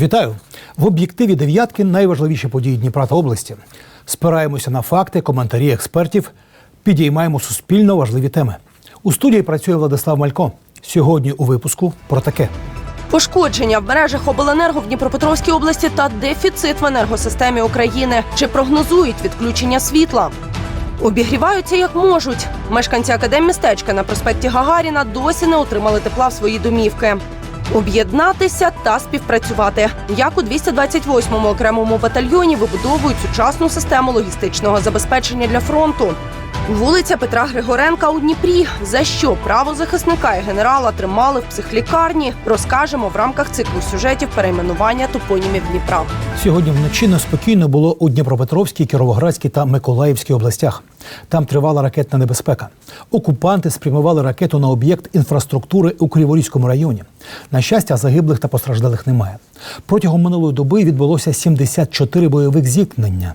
Вітаю в об'єктиві дев'ятки найважливіші події Дніпра та області. Спираємося на факти, коментарі експертів, підіймаємо суспільно важливі теми. У студії працює Владислав Малько. Сьогодні у випуску про таке. Пошкодження в мережах обленерго в Дніпропетровській області та дефіцит в енергосистемі України. Чи прогнозують відключення світла? Обігріваються як можуть. Мешканці академмістечка на проспекті Гагаріна досі не отримали тепла в свої домівки. Об'єднатися та співпрацювати, як у 228-му окремому батальйоні вибудовують сучасну систему логістичного забезпечення для фронту. Вулиця Петра Григоренка у Дніпрі. За що правозахисника і генерала тримали в психлікарні? Розкажемо в рамках циклу сюжетів перейменування топонімів Дніпра. Сьогодні вночі неспокійно було у Дніпропетровській, Кіровоградській та Миколаївській областях. Там тривала ракетна небезпека. Окупанти спрямували ракету на об'єкт інфраструктури у Криворізькому районі. На щастя, загиблих та постраждалих немає. Протягом минулої доби відбулося 74 бойових зіткнення.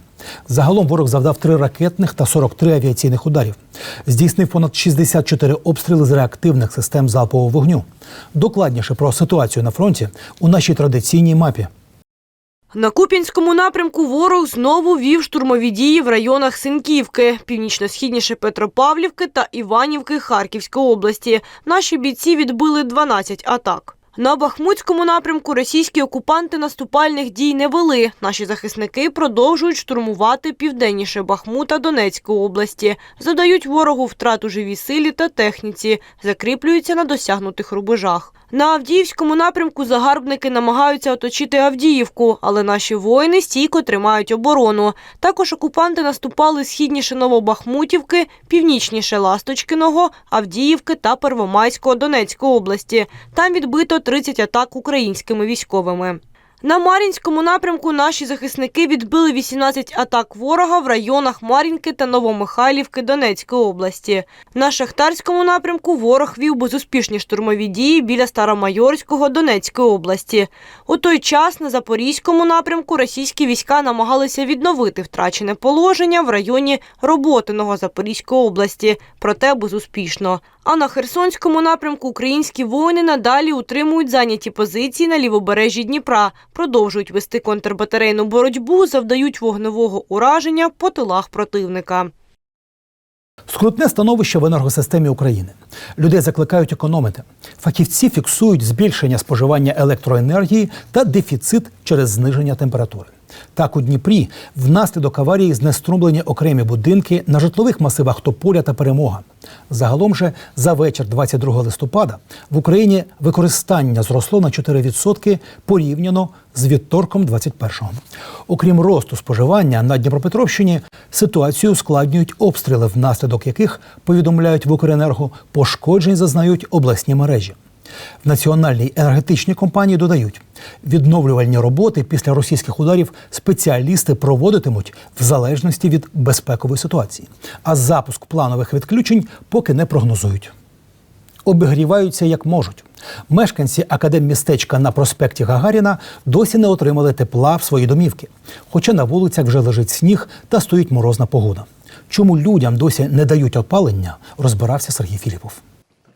Загалом ворог завдав 3 ракетних та 43 авіаційних ударів. Здійснив понад 64 обстріли з реактивних систем залпового вогню. Докладніше про ситуацію на фронті у нашій традиційній мапі. На Куп'янському напрямку ворог знову вів штурмові дії в районах Синківки, північно-східніше Петропавлівки та Іванівки Харківської області. Наші бійці відбили 12 атак. На Бахмутському напрямку російські окупанти наступальних дій не вели. Наші захисники продовжують штурмувати південніше Бахмута Донецької області, задають ворогу втрату живій силі та техніці, закріплюються на досягнутих рубежах. На Авдіївському напрямку загарбники намагаються оточити Авдіївку, але наші воїни стійко тримають оборону. Також окупанти наступали східніше Новобахмутівки, північніше Ласточкиного, Авдіївки та Первомайського Донецької області. Там відбито 30 атак українськими військовими. На Мар'їнському напрямку наші захисники відбили 18 атак ворога в районах Мар'їнки та Новомихайлівки Донецької області. На Шахтарському напрямку ворог вів безуспішні штурмові дії біля Старомайорського Донецької області. У той час на Запорізькому напрямку російські війська намагалися відновити втрачене положення в районі Роботиного Запорізької області, проте безуспішно. А на Херсонському напрямку українські воїни надалі утримують зайняті позиції на лівобережжі Дніпра, продовжують вести контрбатарейну боротьбу, завдають вогневого ураження по тилах противника. Скрутне становище в енергосистемі України. Людей закликають економити. Фахівці фіксують збільшення споживання електроенергії та дефіцит через зниження температури. Так, у Дніпрі внаслідок аварії знеструмлені окремі будинки на житлових масивах Тополя та Перемога. Загалом же за вечір 22 листопада в Україні використання зросло на 4% порівняно з відторком 21-го. Окрім росту споживання на Дніпропетровщині, ситуацію ускладнюють обстріли, внаслідок яких повідомляють в Укренерго пошкоджень зазнають обласні мережі. В національній енергетичній компанії додають, відновлювальні роботи після російських ударів спеціалісти проводитимуть в залежності від безпекової ситуації, а запуск планових відключень поки не прогнозують. Обігріваються як можуть. Мешканці академмістечка на проспекті Гагаріна досі не отримали тепла в свої домівки, хоча на вулицях вже лежить сніг та стоїть морозна погода. Чому людям досі не дають опалення, розбирався Сергій Філіпов.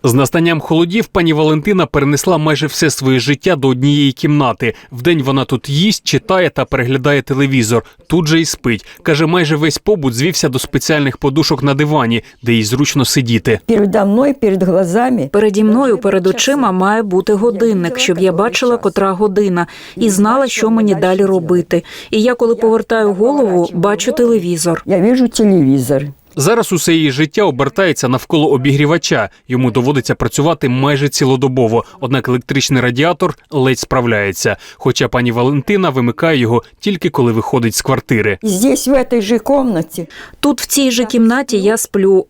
З настанням холодів пані Валентина перенесла майже все своє життя до однієї кімнати. Вдень вона тут їсть, читає та переглядає телевізор. Тут же й спить. Каже, майже весь побут звівся до спеціальних подушок на дивані, де їй зручно сидіти. Передо мною, перед глазами. Переді мною перед очима має бути годинник, щоб я бачила, котра година, і знала, що мені далі робити. І я, коли повертаю голову, бачу телевізор. Я вижу телевізор. Зараз усе її життя обертається навколо обігрівача. Йому доводиться працювати майже цілодобово. Однак електричний радіатор ледь справляється. Хоча пані Валентина вимикає його тільки коли виходить з квартири. Здесь, в этой же комнате, Тут, в цій же кімнаті, я сплю.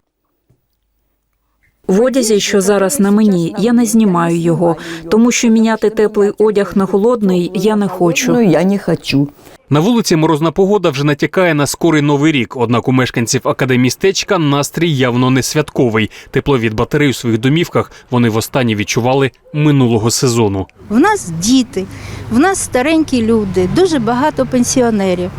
В одязі, що зараз на мені, я не знімаю його, тому що міняти теплий одяг на холодний я не хочу. ну я не хочу. На вулиці морозна погода вже натякає на скорий новий рік. Однак у мешканців академістечка настрій явно не святковий. Тепло від батарей у своїх домівках вони востаннє відчували минулого сезону. В нас діти, в нас старенькі люди, дуже багато пенсіонерів.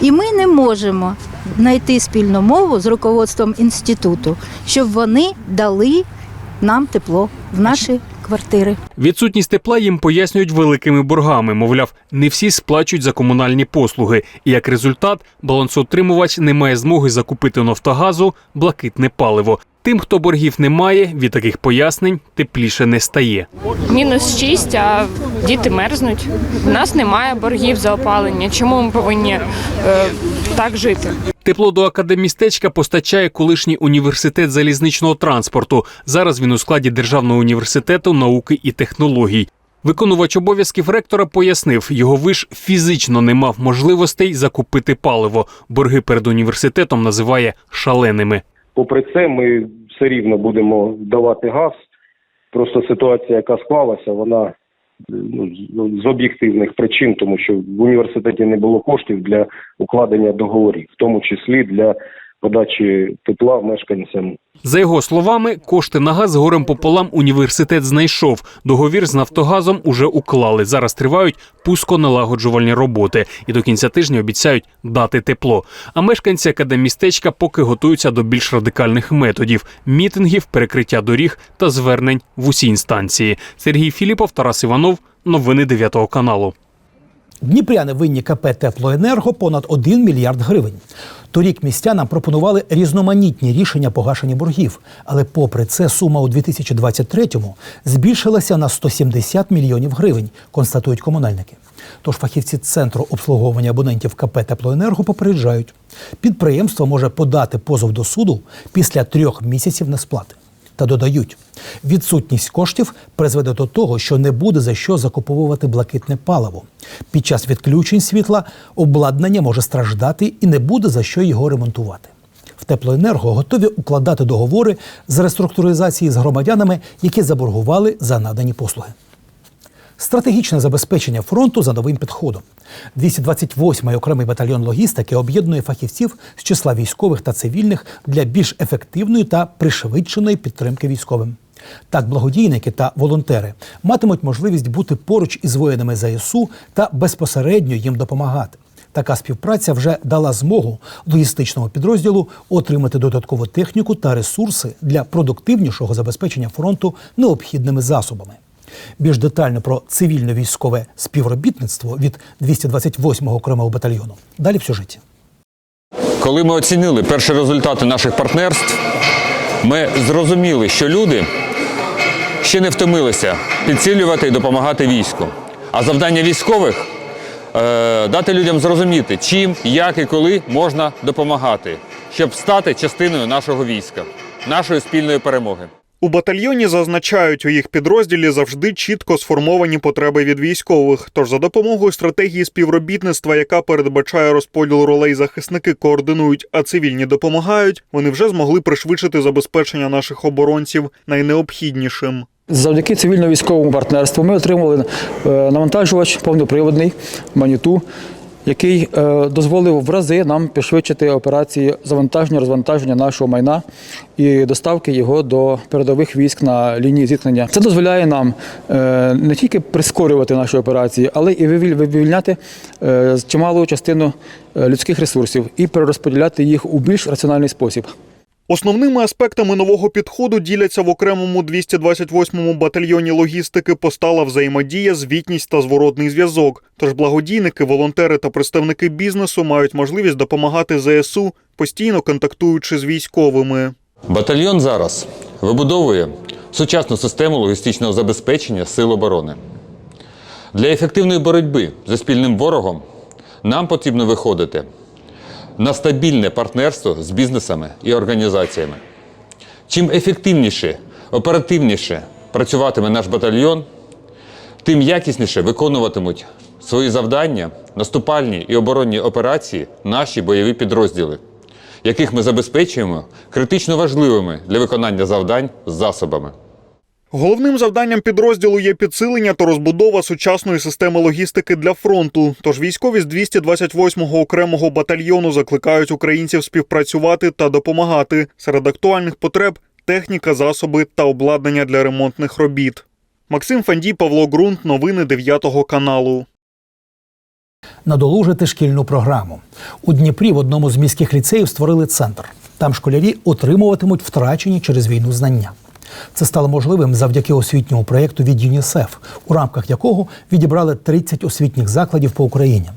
І ми не можемо знайти спільну мову з руководством інституту, щоб вони дали нам тепло в наші квартири. Відсутність тепла їм пояснюють великими боргами. Мовляв, не всі сплачують за комунальні послуги. І як результат, балансоутримувач не має змоги закупити Нафтогазу блакитне паливо. Тим, хто боргів не має, від таких пояснень тепліше не стає. Мінус 6, а діти мерзнуть. У нас немає боргів за опалення. Чому ми повинні е, так жити? Тепло до академістечка постачає колишній університет залізничного транспорту. Зараз він у складі Державного університету науки і технологій. Виконувач обов'язків ректора пояснив, його виш фізично не мав можливостей закупити паливо. Борги перед університетом називає шаленими. Попри це, ми все рівно будемо давати газ. Просто ситуація, яка склалася, вона ну, з- з об'єктивних причин, тому що в університеті не було коштів для укладення договорів, в тому числі для подачі тепла мешканцям За його словами, кошти на газ горем пополам університет знайшов. Договір з Нафтогазом уже уклали. Зараз тривають пусконалагоджувальні роботи і до кінця тижня обіцяють дати тепло. А мешканці академістечка поки готуються до більш радикальних методів: мітингів, перекриття доріг та звернень в усі інстанції. Сергій Філіпов, Тарас Іванов. Новини 9 каналу. Дніпряни винні КП Теплоенерго понад 1 мільярд гривень. Торік містянам пропонували різноманітні рішення погашення боргів, але попри це сума у 2023-му збільшилася на 170 мільйонів гривень, констатують комунальники. Тож фахівці центру обслуговування абонентів КП Теплоенерго попереджають, підприємство може подати позов до суду після трьох місяців несплати. Та додають, відсутність коштів призведе до того, що не буде за що закуповувати блакитне паливо. Під час відключень світла обладнання може страждати і не буде за що його ремонтувати. В теплоенерго готові укладати договори з реструктуризації з громадянами, які заборгували за надані послуги. Стратегічне забезпечення фронту за новим підходом. 228-й окремий батальйон логістики об'єднує фахівців з числа військових та цивільних для більш ефективної та пришвидшеної підтримки військовим. Так, благодійники та волонтери матимуть можливість бути поруч із воїнами ЗСУ та безпосередньо їм допомагати. Така співпраця вже дала змогу логістичному підрозділу отримати додаткову техніку та ресурси для продуктивнішого забезпечення фронту необхідними засобами. Більш детально про цивільно-військове співробітництво від 228-го окремого батальйону. Далі в сюжеті. Коли ми оцінили перші результати наших партнерств, ми зрозуміли, що люди ще не втомилися підсилювати і допомагати війську. А завдання військових е, дати людям зрозуміти, чим, як і коли можна допомагати, щоб стати частиною нашого війська, нашої спільної перемоги. У батальйоні зазначають, у їх підрозділі завжди чітко сформовані потреби від військових. Тож за допомогою стратегії співробітництва, яка передбачає розподіл ролей захисники координують, а цивільні допомагають, вони вже змогли пришвидшити забезпечення наших оборонців найнеобхіднішим. Завдяки цивільно-військовому партнерству ми отримали е, навантажувач повноприводний маніту, який е, дозволив в рази нам пришвидшити операції завантаження, розвантаження нашого майна і доставки його до передових військ на лінії зіткнення. Це дозволяє нам е, не тільки прискорювати наші операції, але і вивіль- вивільняти е, чималу частину людських ресурсів і перерозподіляти їх у більш раціональний спосіб. Основними аспектами нового підходу діляться в окремому 228-му батальйоні логістики постала взаємодія, звітність та зворотний зв'язок. Тож благодійники, волонтери та представники бізнесу мають можливість допомагати ЗСУ, постійно контактуючи з військовими. Батальйон зараз вибудовує сучасну систему логістичного забезпечення сил оборони. Для ефективної боротьби зі спільним ворогом нам потрібно виходити на стабільне партнерство з бізнесами і організаціями. Чим ефективніше, оперативніше працюватиме наш батальйон, тим якісніше виконуватимуть свої завдання, наступальні і оборонні операції наші бойові підрозділи, яких ми забезпечуємо критично важливими для виконання завдань засобами. Головним завданням підрозділу є підсилення та розбудова сучасної системи логістики для фронту. Тож військові з 228-го окремого батальйону закликають українців співпрацювати та допомагати. Серед актуальних потреб техніка, засоби та обладнання для ремонтних робіт. Максим Фандій, Павло Ґрунт, новини 9 каналу. надолужити шкільну програму. У Дніпрі в одному з міських ліцеїв створили центр. Там школярі отримуватимуть втрачені через війну знання. Це стало можливим завдяки освітньому проєкту від ЮНІСЕФ, у рамках якого відібрали 30 освітніх закладів по Україні.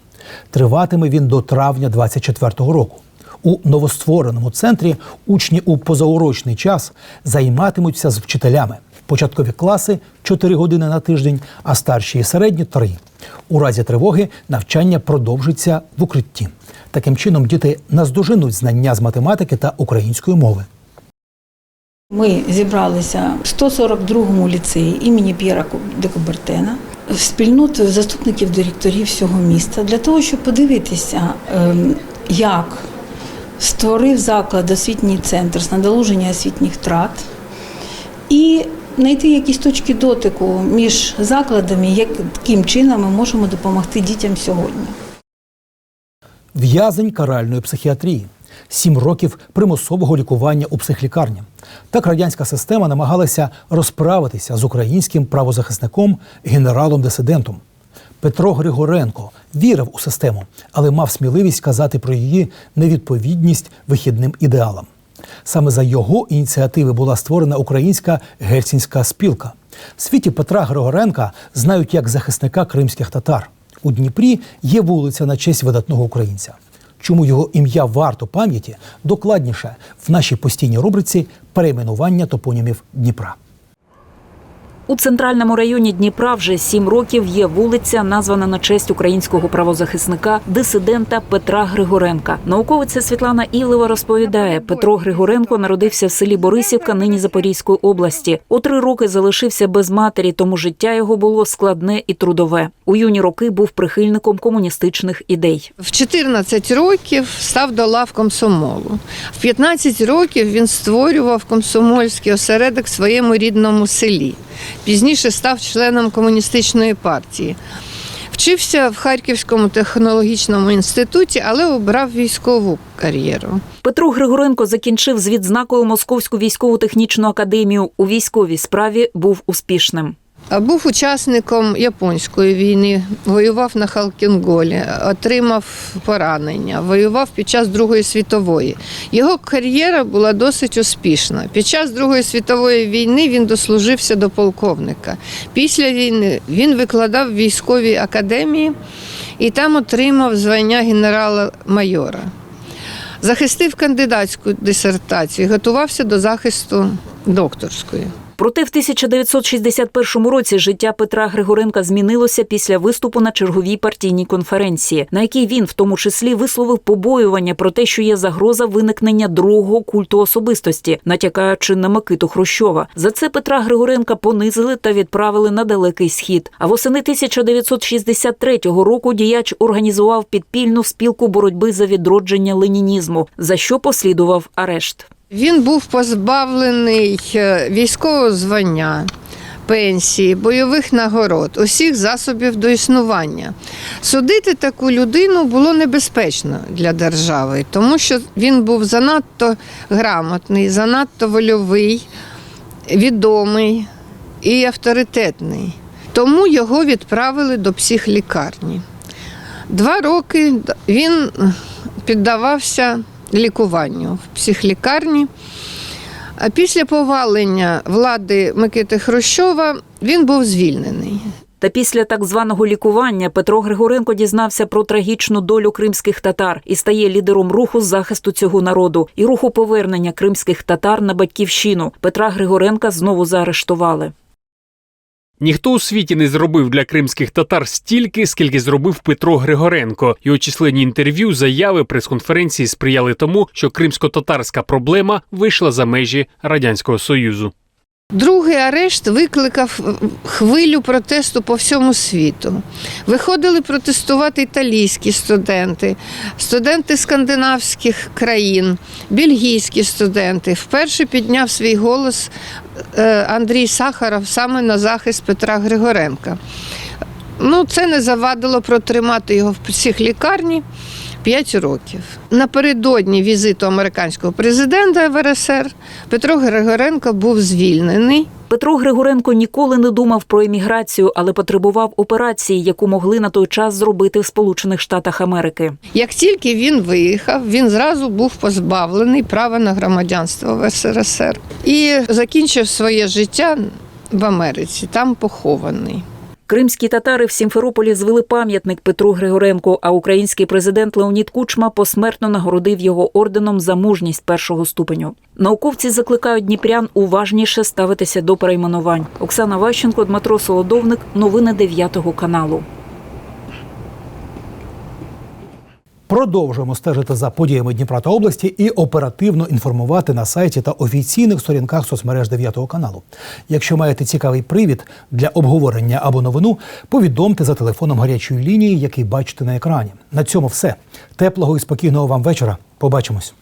Триватиме він до травня 2024 року. У новоствореному центрі учні у позаурочний час займатимуться з вчителями. Початкові класи 4 години на тиждень, а старші і середні 3. У разі тривоги навчання продовжиться в укритті. Таким чином діти наздоженуть знання з математики та української мови. Ми зібралися в 142-му ліцеї імені П'єра де Кубертена, спільнотою заступників директорів всього міста для того, щоб подивитися, ем, як створив заклад освітній центр з надолуження освітніх втрат і знайти якісь точки дотику між закладами, яким чином ми можемо допомогти дітям сьогодні. В'язень каральної психіатрії, сім років примусового лікування у психлікарні. Так радянська система намагалася розправитися з українським правозахисником генералом-дисидентом. Петро Григоренко вірив у систему, але мав сміливість казати про її невідповідність вихідним ідеалам. Саме за його ініціативи була створена українська гельсінська спілка. В світі Петра Григоренка знають як захисника кримських татар. У Дніпрі є вулиця на честь видатного українця. Чому його ім'я варто пам'яті? Докладніше в нашій постійній рубриці перейменування топонімів Дніпра. У центральному районі Дніпра вже сім років є вулиця, названа на честь українського правозахисника, дисидента Петра Григоренка. Науковиця Світлана Ілева розповідає, Петро Григоренко народився в селі Борисівка, нині Запорізької області. У три роки залишився без матері, тому життя його було складне і трудове. У юні роки був прихильником комуністичних ідей. В 14 років став до лав комсомолу. В 15 років він створював комсомольський осередок в своєму рідному селі. Пізніше став членом комуністичної партії. Вчився в Харківському технологічному інституті, але обрав військову кар'єру. Петро Григоренко закінчив з відзнакою Московську військову технічну академію. У військовій справі був успішним. Був учасником японської війни, воював на Халкінголі, отримав поранення, воював під час Другої світової. Його кар'єра була досить успішна. Під час Другої світової війни він дослужився до полковника. Після війни він викладав в військовій академії і там отримав звання генерала-майора. Захистив кандидатську дисертацію, готувався до захисту докторської. Проте в 1961 році життя Петра Григоренка змінилося після виступу на черговій партійній конференції, на якій він в тому числі висловив побоювання про те, що є загроза виникнення другого культу особистості, натякаючи на Микиту Хрущова. За це Петра Григоренка понизили та відправили на далекий схід. А восени 1963 року діяч організував підпільну спілку боротьби за відродження ленінізму, за що послідував арешт. Він був позбавлений е, військового звання, пенсії, бойових нагород, усіх засобів до існування. Судити таку людину було небезпечно для держави, тому що він був занадто грамотний, занадто вольовий, відомий і авторитетний. Тому його відправили до психлікарні. Два роки він піддавався лікуванню в психлікарні. А після повалення влади Микити Хрущова він був звільнений. Та після так званого лікування Петро Григоренко дізнався про трагічну долю кримських татар і стає лідером руху захисту цього народу і руху повернення кримських татар на батьківщину. Петра Григоренка знову заарештували. Ніхто у світі не зробив для кримських татар стільки, скільки зробив Петро Григоренко. Його численні інтерв'ю, заяви, прес-конференції сприяли тому, що кримсько-татарська проблема вийшла за межі радянського союзу. Другий арешт викликав хвилю протесту по всьому світу. Виходили протестувати італійські студенти, студенти скандинавських країн, бельгійські студенти. Вперше підняв свій голос е, Андрій Сахаров саме на захист Петра Григоренка. Ну, це не завадило протримати його в психлікарні 5 років. Напередодні візиту американського президента в РСР Петро Григоренко був звільнений Петро Григоренко ніколи не думав про еміграцію, але потребував операції, яку могли на той час зробити в Сполучених Штатах Америки. Як тільки він виїхав, він зразу був позбавлений права на громадянство в СРСР і закінчив своє життя в Америці, там похований. Кримські татари в Сімферополі звели пам'ятник Петру Григоренку, а український президент Леонід Кучма посмертно нагородив його орденом за мужність першого ступеню. Науковці закликають дніпрян уважніше ставитися до перейменувань. Оксана Ващенко, Дмитро Солодовник. Новини 9 каналу. Продовжуємо стежити за подіями Дніпра та області і оперативно інформувати на сайті та офіційних сторінках соцмереж 9 каналу. Якщо маєте цікавий привід для обговорення або новину, повідомте за телефоном гарячої лінії, який бачите на екрані. На цьому все. Теплого і спокійного вам вечора. Побачимось.